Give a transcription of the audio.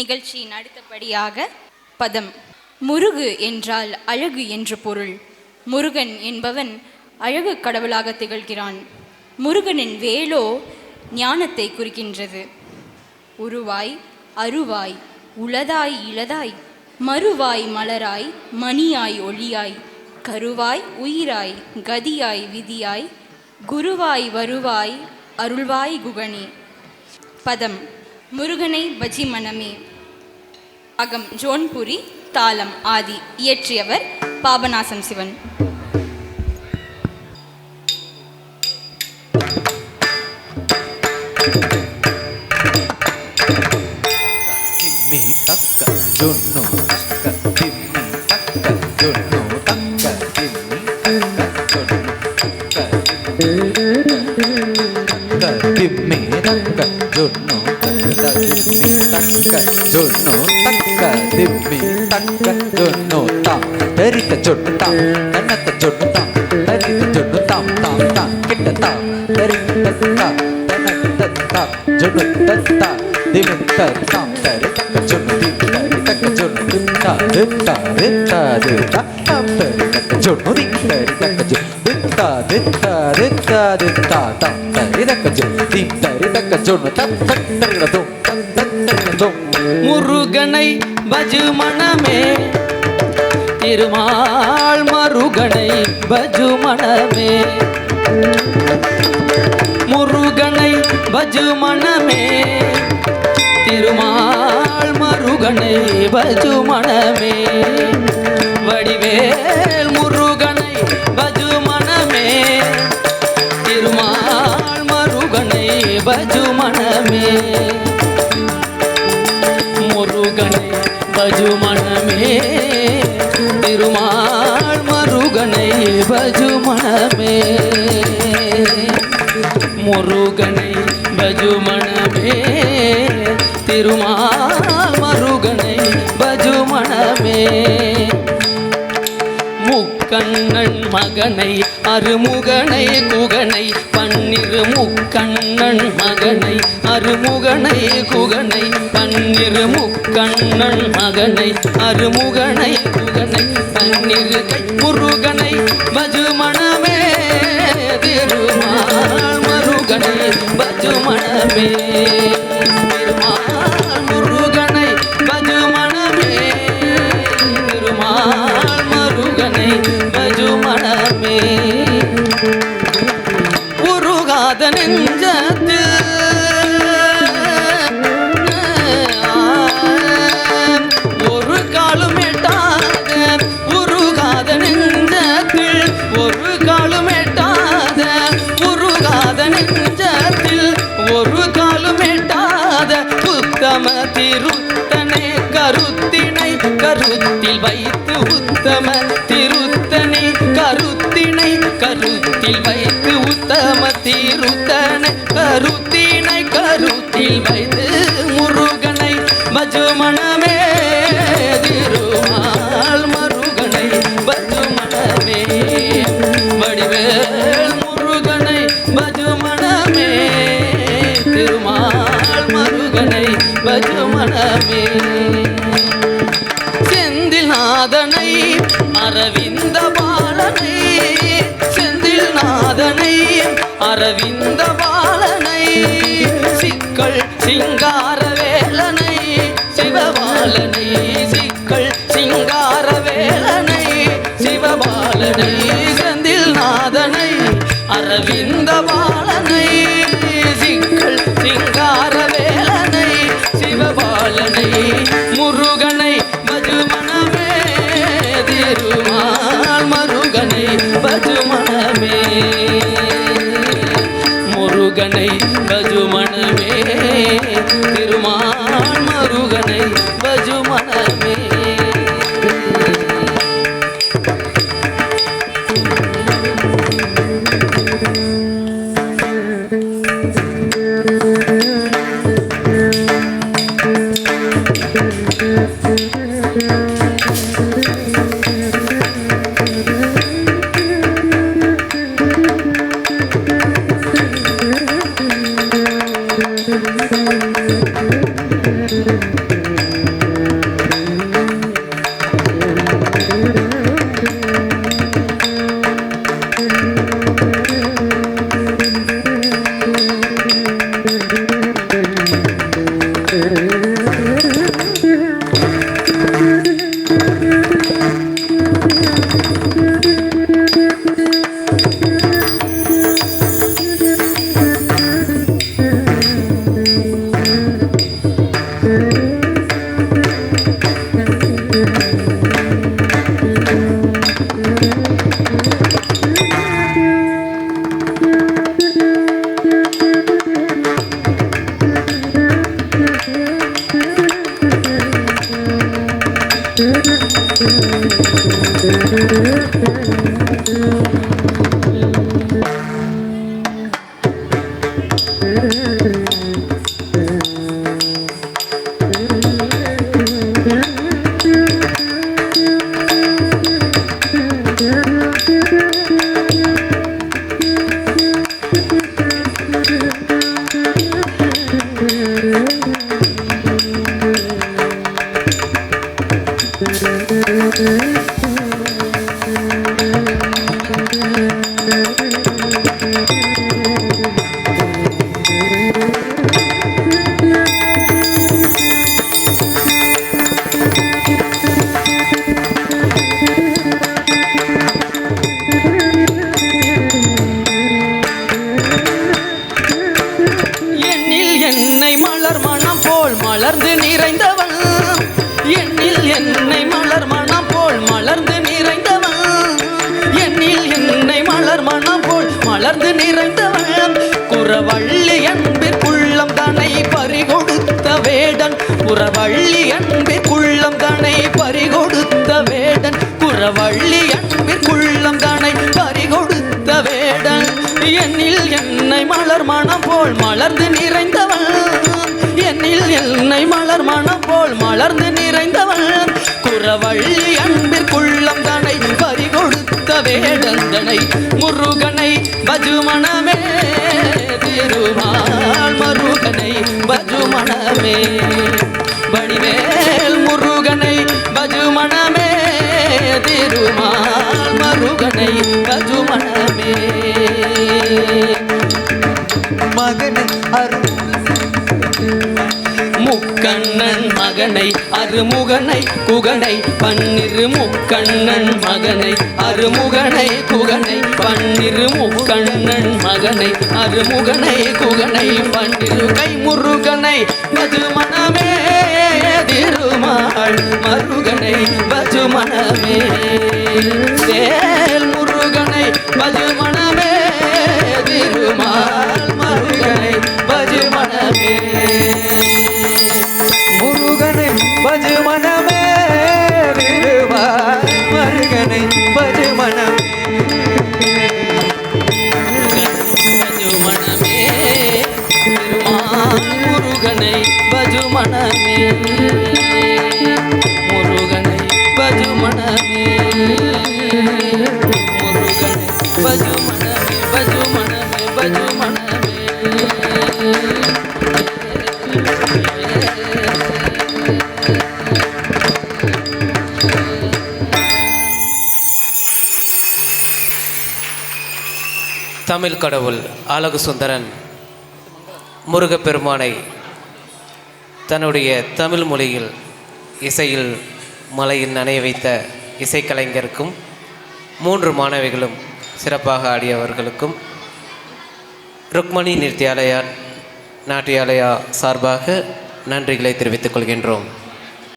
நிகழ்ச்சியின் அடுத்தபடியாக பதம். முருகு என்றால் அழகு என்று பொருள். முருகன் என்பவன் அழகு கடவுளாக திகழ்கிறான். முருகனின் வேலோ ஞானத்தை குறிக்கின்றது. உருவாய் அருவாய் உளதாய் இளதாய் மறுவாய் மலராய் மணியாய் ஒளியாய் கருவாய் உயிராய் கதியாய் விதியாய் குருவாய் வருவாய் அருள்வாய் குகணி பதம். முருகனை பஜி மனமே அகம் ஜோன்புரி தாளம் ஆதி இயற்றியவர் பாபநாசம் சிவன் తిమ్మి తక్క జొన్ను తక్క తిమ్మి తక్క జొన్ను తక్క తిమ్మి తక్క జొన్ను తక్క తిమ్మి తక్క జొన్ను తక్క తిమ్మి ಜೊನ್ನು ತಕ್ಕ ದಿಮ್ಮಿ ತಕ್ಕ ಜೊನ್ನು ತಾಂ ದರಿತ ಜೊನ್ನು ತಾಂ ನನ್ನತ ಜೊನ್ನು ತಾಂ ದರಿತ ಜೊನ್ನು ತಾಂ ತಾಂ ತಾಂ ಕೆಟ್ಟ ತಾಂ ದರಿತ ದತ್ತ ದನಕ ದತ್ತ ಜೊನ್ನು ದತ್ತ ದಿಮಂತ ತಾಂ ತರಿ ತಕ್ಕ ಜೊನ್ನು ದಿತ್ತ ತಕ್ಕ ಜೊನ್ನು ದಿತ್ತ ದಿತ್ತ ದಿತ್ತ ದಿತ್ತ ತಾಂ ತರಿ ತಕ್ಕ ಜೊನ್ನು ದಿತ್ತ ತಕ್ಕ ಜೊನ್ನು ದಿತ್ತ ದಿತ್ತ ದಿತ್ತ ದಿತ್ತ ತಾಂ ತರಿ ತಕ್ಕ ಜೊನ್ನು ದಿತ್ತ ತಕ್ಕ ಜೊನ್ನು ತಕ್ಕ ತಕ್ಕ முருகனை பஜு மனமே. திருமால் மருகனை பஜு மனமே. முருகனை பஜு மனமே. திருமால் மருகனை பஜு மனமே. வடிவேல் முருகனை பஜு மனமே. திருமால் மருகனை பஜு மனமே. பஜு மனமே திருமால் மருகனை பஜு மனமே. முருகனை பஜு மனமே திருமால் மருகனை பஜு மனமே. முக்கண்ணன் மகனை அருமுகனை குகனை பன்னிரு முக்கண்ணன் மகனை. அருமுகனை குகனை பன்னிரு முக்கண்ணன் மகனை. அருமுகனை குகனை பன்னிரு கை முருகனை பஜுமணமே திருத்தனே கருத்தினை கருத்தில் வைத்து உத்தம. திருத்தனே கருத்தினை கருத்தில் வைத்து உத்தம. திருத்தனை கருத்தினை கருத்தில் வைத்து முருகனை பஜுமணமே பஜுமணமே செந்தில் நாதனை அரவிந்த பாலனை. செந்தில் நாதனை அரவிந்த பாலனை. சிக்கல் சிங்கார வேலனை. சிவபாலனை சிக்கல் சிங்கார வேலனை. சிவபாலனை செந்தில் நாதனை அரவிந்த பாலனை. முருகனை Thank you. வேடன் குறவள்ளி அன்பிற்குள்ளம் தன்னை பறிகொடுத்த வேடன். குறவள்ளி அன்பிற்குள்ளம் தன்னை பறிகொடுத்த வேடன். என்னில் என்னை மலர் மனம் போல் மலர்ந்து நிறைந்தவள். என்னில் என்னை மலர் மனம் போல் மலர்ந்து நிறைந்தவள். குறவள்ளி அன்பிற்குள்ளம் தனை பறிகொடுத்த வேடந்தனை முருகனை பஜுமணமே திருமால் மருகனை பஜுமணமே வடிவேல் முருகனை பஜுமணமே திருமால் மருகனை பஜுமணமே மகனை அருள் முக்கண்ணன் மகனை அருமுகனை குகனை பன்னிரு முக்கண்ணன் மகனை அருமுகனை குகனை பன்னிரு முக்கண்ணன் மகனை அருமுகனை குகனை பன்னிரு கை முருகனை மதுமணமே வாழ் மருகனை பஜு மனமே வேல் முருகனை பஜு மனமே திருமால் மருகனை பஜு மனமே முருகனை பஜு மனமே திருமால் மருகனை பஜு மனமே முருகனை பஜு மனமே தமிழ் கடவுள் அழகு சுந்தரன் முருகப்பெருமானை தன்னுடைய தமிழ் மொழியில் இசையில் மலையில் நனைய வைத்த இசைக்கலைஞருக்கும் மூன்று மாணவிகளும் சிறப்பாக ஆடியவர்களுக்கும் ருக்மணி நிறுத்தியாலயா நாட்டியாலயா சார்பாக நன்றிகளை தெரிவித்துக் கொள்கின்றோம்.